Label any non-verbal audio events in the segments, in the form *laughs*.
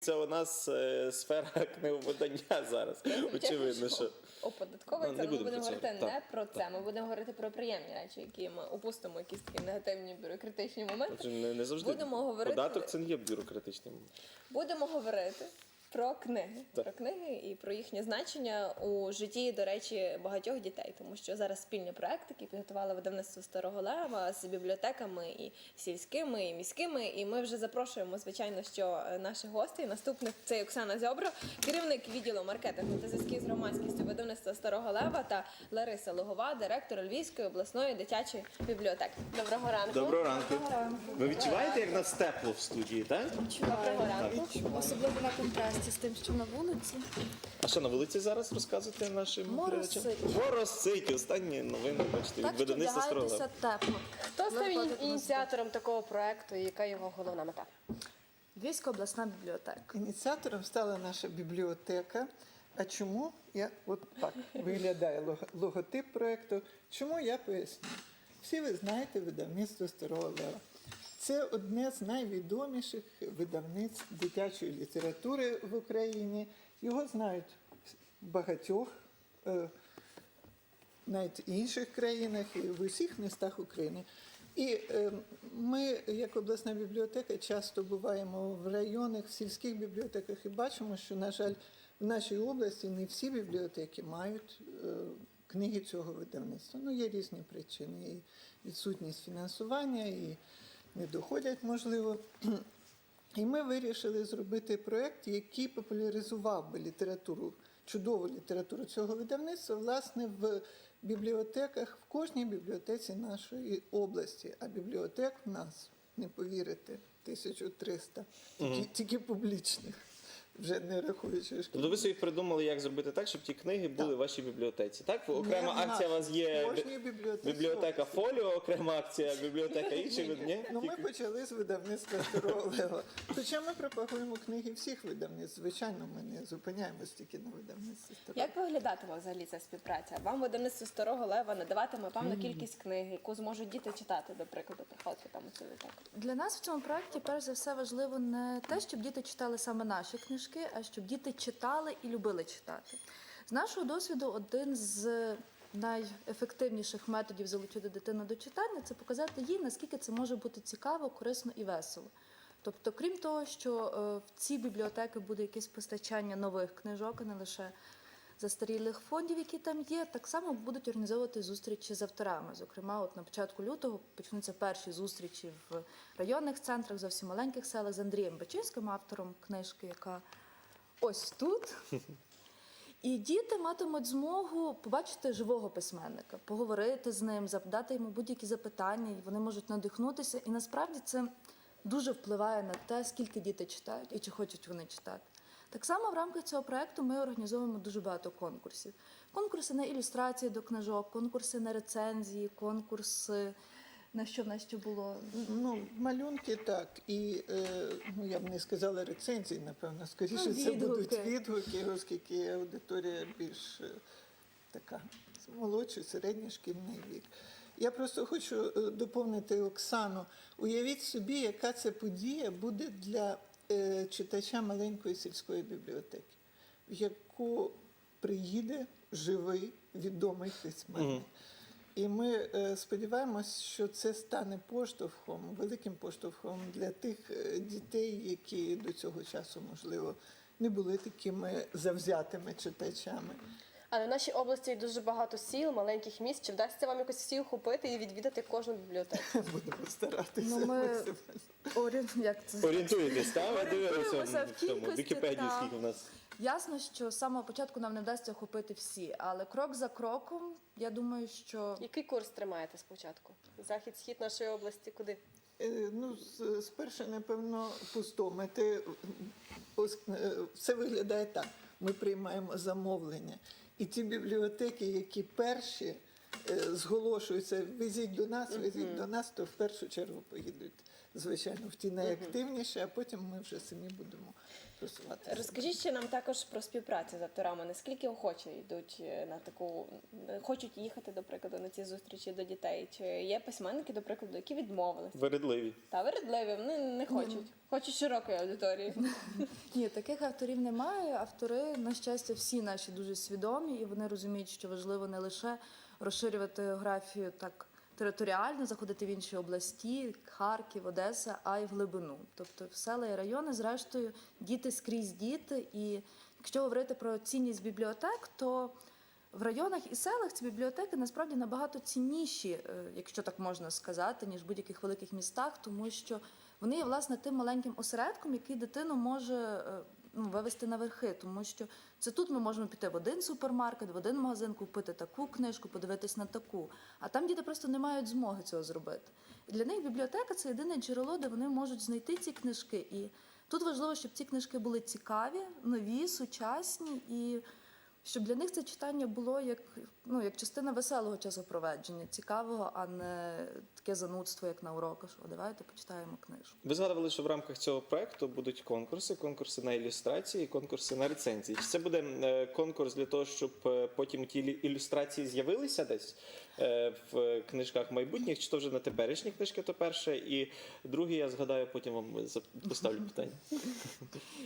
Це у нас е, сфера *laughs* книговидання зараз. Очевидно, що оподатковується, Ну, але ми будемо говорити так, не Так, про це. Ми будемо говорити про приємні речі, які ми опустимо якісь такі негативні бюрократичні моменти. Отже, не, не завжди Будемо говорити- податок це не є бюрократичним. Будемо говорити про книги, Так. про книги і про їхнє значення у житті, до речі, багатьох дітей, тому що зараз спільний проект, який підготували видавництво Старого Лева з бібліотеками і сільськими, і міськими. І ми вже запрошуємо, звичайно, що е, наших гостей. Наступних це Оксана Зьобро, керівник відділу маркетингу та зв'язків з громадськістю видавництва Старого Лева та Лариса Лугова, директор Львівської обласної дитячої бібліотеки. Доброго ранку. Доброго ранку. ранку. Ви відчуваєте, як нас тепло в студії, так? Доброго ранку. Особливо на контрасті з тим, що на вулиці. А що на вулиці зараз розказуєте нашим Моросить. глядачам? Моросить. Останні новини, бачите, від що видавництва вдягайтеся тепло. Хто став Виходить ініціатором такого проекту і яка його головна мета? Львівська обласна бібліотека. Ініціатором стала наша бібліотека. А чому я от так виглядає лого- логотип проекту? Чому я поясню? Всі ви знаєте видавництво Старого Лева. Це одне з найвідоміших видавництв дитячої літератури в Україні. Його знають в багатьох, е, навіть інших країнах і в усіх містах України. І е, ми, як обласна бібліотека, часто буваємо в районах, в сільських бібліотеках і бачимо, що, на жаль, в нашій області не всі бібліотеки мають е, книги цього видавництва. Ну, є різні причини. І відсутність фінансування, і не доходять, можливо. *clears throat* І ми вирішили зробити проєкт, який популяризував би літературу, чудову літературу цього видавництва, власне, в бібліотеках, в кожній бібліотеці нашої області. А бібліотек в нас, не повірите, 1300, тільки, тільки публічних, вже не рахуючи шкіл. Тобто ви собі придумали, як зробити так, щоб ті книги були в вашій бібліотеці. Так? Окрема Не в акція у вас є кожній бібліотеці бібліотека фоліо, окрема акція бібліотека *laughs* інших. Ні? Ну, ми почали з видавництва Старого Лева. Хоча ми пропагуємо книги всіх видавництв. Звичайно, ми не зупиняємось тільки на видавництві Старого Як виглядатиме взагалі ця співпраця? Вам видавництво старого лева надаватиме певну кількість книг, яку зможуть діти читати, до прикладу, приходити там у цю бібліотеку. Для нас в цьому проєкті перш за все важливо не те, щоб діти читали саме наші книжки, а щоб діти читали і любили читати. З нашого досвіду, один з найефективніших методів залучити дитину до читання це показати їй, наскільки це може бути цікаво, корисно і весело. Тобто, крім того, що е, в ці бібліотеки буде якесь постачання нових книжок, а не лише застарілих фондів, які там є, так само будуть організовувати зустрічі з авторами. Зокрема, от на початку лютого почнуться перші зустрічі в районних центрах, зовсім маленьких селах з Андрієм Бачинським, автором книжки, яка ось тут. *laughs* І діти матимуть змогу побачити живого письменника, поговорити з ним, задати йому будь-які запитання, і вони можуть надихнутися. І насправді це дуже впливає на те, скільки діти читають і чи хочуть вони читати. Так само в рамках цього проекту ми організовуємо дуже багато конкурсів: конкурси на ілюстрації до книжок, конкурси на рецензії, конкурси на що в нас ще було Ну, малюнки так. І е, ну, я б не сказала рецензії, напевно, скоріше Ну, це будуть відгуки. оскільки аудиторія більш е, така молодший, середньошкільний вік. Я просто хочу е, доповнити Оксану. Уявіть собі, яка це подія буде для читача маленької сільської бібліотеки, в яку приїде живий відомий письменник. І ми е, сподіваємось, що це стане поштовхом, великим поштовхом для тих е, дітей, які до цього часу, можливо, не були такими завзятими читачами. Але в нашій області є дуже багато сіл, маленьких міст. Чи вдасться вам якось всі охопити і відвідати кожну бібліотеку? *laughs* Будемо старатися. Ну, ми- орієнт, як це Орієнтуєтесь, так? Ви дивилися в тому кількості, Вікіпедії, так. скільки в нас. Ясно, що з самого початку нам не вдасться охопити всі, але крок за кроком, я думаю, що Який курс тримаєте спочатку? Захід, схід нашої області, куди? Е, Ну, спершу, напевно, пустомити. Е, Все виглядає так. Ми приймаємо замовлення. І ті бібліотеки, які перші е, зголошуються, везіть до нас, везіть до нас, то в першу чергу поїдуть, звичайно, в ті найактивніші, а потім ми вже самі будемо просуватися. Розкажіть ще нам також про співпрацю з авторами. Наскільки охоче йдуть е, на таку, хочуть їхати, до прикладу, на ці зустрічі до дітей? Чи є письменники, до прикладу, які відмовились? Вередливі. Та вередливі, вони не хочуть. Хочуть широкої аудиторії. *laughs* Ні, таких авторів немає. Автори, на щастя, всі наші дуже свідомі, і вони розуміють, що важливо не лише розширювати географію так територіально, заходити в інші області, Харків, Одеса, а й в глибину. Тобто в села і райони, зрештою, діти скрізь діти. І якщо говорити про цінність бібліотек, то в районах і селах ці бібліотеки насправді набагато цінніші, е, якщо так можна сказати, ніж в будь-яких великих містах, тому що вони є власне тим маленьким осередком, який дитину може е, ну, вивести на верхи, тому що це тут ми можемо піти в один супермаркет, в один магазин, купити таку книжку, подивитись на таку. А там діти просто не мають змоги цього зробити. Для них бібліотека це єдине джерело, де вони можуть знайти ці книжки. І тут важливо, щоб ці книжки були цікаві, нові, сучасні і. Щоб для них це читання було як, ну, як частина веселого часопроведження, цікавого, а не таке занудство, як на уроках, що давайте почитаємо книжку. Ви згадували, що в рамках цього проекту будуть конкурси: конкурси на ілюстрації, конкурси на рецензії. Чи це буде е, конкурс для того, щоб е, потім ті ілюстрації з'явилися десь в книжках майбутніх, чи то вже на теперішні книжки, то перше, і друге, я згадаю, потім вам поставлю питання.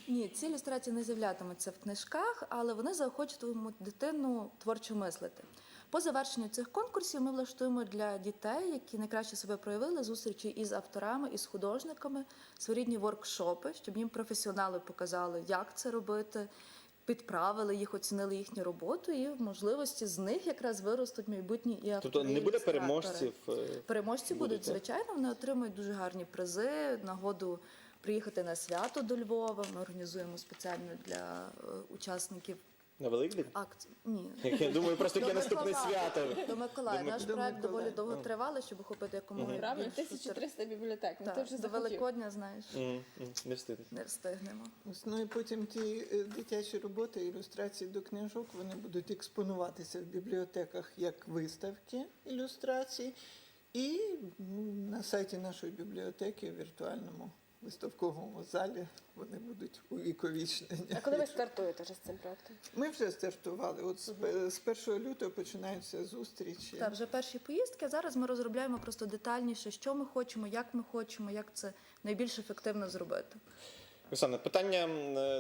Ні, ці ілюстрації не з'являтимуться в книжках, але вони заохочуватимуть дитину творчо мислити. По завершенню цих конкурсів ми влаштуємо для дітей, які найкраще себе проявили, зустрічі із авторами, із художниками, своєрідні воркшопи, щоб їм професіонали показали, як це робити, підправили їх, оцінили їхню роботу, і в можливості з них якраз виростуть майбутні і автори. Тобто не буде переможців. е, Переможці Будуть, будуть, звичайно, вони отримують дуже гарні призи, нагоду приїхати на свято до Львова. Ми організуємо спеціально для е, учасників На Великдень? акцій. Ні. *laughs* Я думаю, просто яке наступне свято. До Миколая. До Наш до проект доволі Миколая. довго тривали, щоб охопити якомога Правильно, більшу 1300 бібліотек. Ну Так, ти вже до захотів. Великодня, знаєш, М, м, Не встигнуть. не встигнемо. Ось, Ну і потім ті е, дитячі роботи, ілюстрації до книжок, вони будуть експонуватися в бібліотеках як виставки ілюстрацій, і ну, на сайті нашої бібліотеки в віртуальному виставковому залі вони будуть увіковічнені. А коли ви стартуєте вже з цим проектом? Ми вже стартували. От з пе- 1 лютого починаються зустрічі. Так, вже перші поїздки. Зараз ми розробляємо просто детальніше, що ми хочемо, як ми хочемо, як це найбільш ефективно зробити. Оксана, питання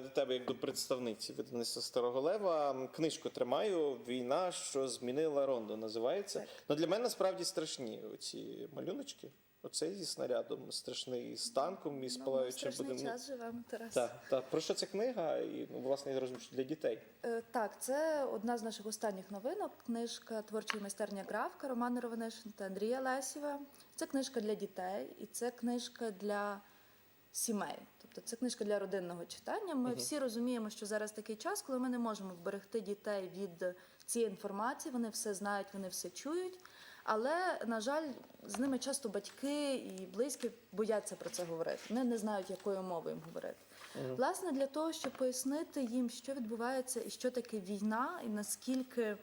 до тебе як до представниці видавництва Старого Лева. Книжку тримаю Війна, що змінила Рондо. Називається. Ну для мене справді страшні оці малюночки. Оцей зі снарядом страшний з танком і з Ну, палаючим страшний будинком. час живемо, Тарас. Так, так. Про що ця книга? І ну, власне я розумію, що для дітей. Е, Так, це одна з наших останніх новинок. Книжка творчої майстерня Графка Романа Ровенишин та Андрія Лесєва. Це книжка для дітей і це книжка для сімей. Тобто це книжка для родинного читання. Ми всі розуміємо, що зараз такий час, коли ми не можемо вберегти дітей від цієї інформації. Вони все знають, вони все чують. Але, на жаль, з ними часто батьки і близькі бояться про це говорити. Вони не знають, якою мовою їм говорити. Власне, для того, щоб пояснити їм, що відбувається і що таке війна, і наскільки,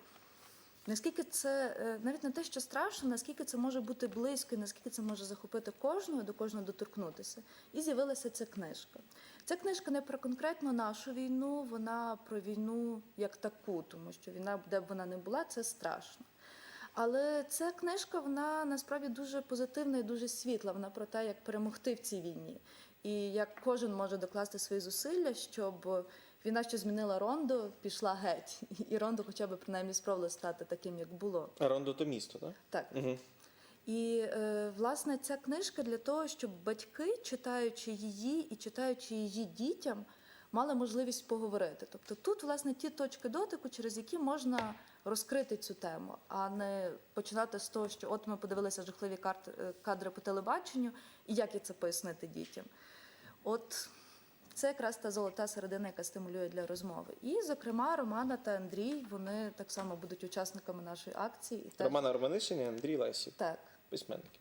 наскільки це е, навіть не те, що страшно, наскільки це може бути близько, і наскільки це може захопити кожного, до кожного доторкнутися. І з'явилася ця книжка. Ця книжка не про конкретно нашу війну, вона про війну як таку, тому що війна, де б вона не була, це страшно. Але ця книжка вона насправді дуже позитивна і дуже світла. Вона про те, як перемогти в цій війні, і як кожен може докласти свої зусилля, щоб війна, що змінила Рондо, пішла геть, і Рондо, хоча б принаймні спробувало стати таким, як було. А Рондо то місто, так? Так. Угу. І е, власне ця книжка для того, щоб батьки, читаючи її і читаючи її дітям, мали можливість поговорити. Тобто тут, власне, ті точки дотику, через які можна розкрити цю тему, а не починати з того, що от ми подивилися жахливі е, кадри по телебаченню, і як і це пояснити дітям. От це якраз та золота середина, яка стимулює для розмови. І, зокрема, Романа та Андрій вони так само будуть учасниками нашої акції. І Романа Романишині, Андрій Лесі. Так. письменники.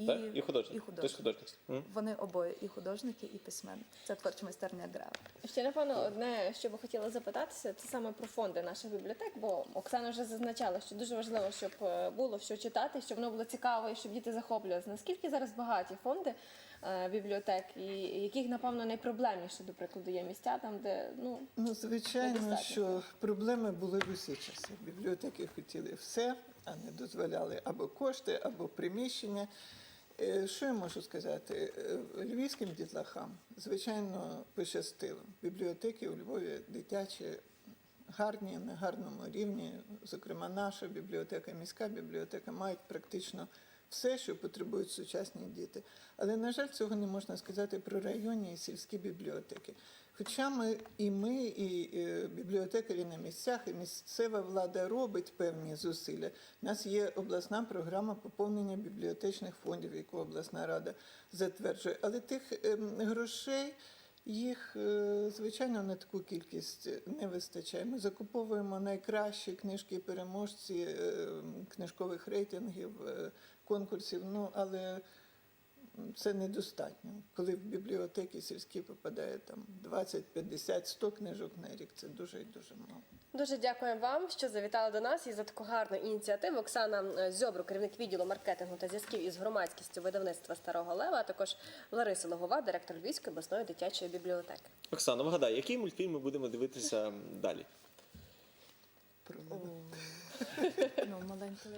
І, так? І художник. І художник. художник. М? Вони обоє і художники, і письменники. Це творча майстерня гра. Ще напевно одне, що би хотіла запитатися, це саме про фонди наших бібліотек, бо Оксана вже зазначала, що дуже важливо, щоб е, було що читати, щоб воно було цікаво і щоб діти захоплювалися. Наскільки зараз багаті фонди е, бібліотек, і яких, напевно, найпроблемніше, до прикладу, є місця там, де ну Ну, звичайно, Недостатньо. що проблеми були в усі часи. Бібліотеки хотіли все, а не дозволяли або кошти, або приміщення. Е, Що я можу сказати? Е, Львівським дітлахам, звичайно, пощастило. Бібліотеки у Львові дитячі гарні, на гарному рівні. Зокрема, наша бібліотека, міська бібліотека мають практично все, що потребують сучасні діти. Але, на жаль, цього не можна сказати про районні і сільські бібліотеки. Хоча ми і ми, і е, бібліотекарі на місцях, і місцева влада робить певні зусилля. У нас є обласна програма поповнення бібліотечних фондів, яку обласна рада затверджує. Але тих ем, грошей їх, е, звичайно, на таку кількість не вистачає. Ми закуповуємо найкращі книжки переможці е, книжкових рейтингів, е, конкурсів. Ну але це недостатньо. Коли в бібліотеки сільські попадає там 20, 50, 100 книжок на рік, це дуже і дуже мало. Дуже дякуємо вам, що завітали до нас і за таку гарну ініціативу. Оксана Зьобру, керівник відділу маркетингу та зв'язків із громадськістю видавництва Старого Лева, а також Лариса Логова, директор Львівської обласної дитячої бібліотеки. Оксана, вгадай, який мультфільм ми будемо дивитися далі? Про мене. *laughs* Ну, маленька.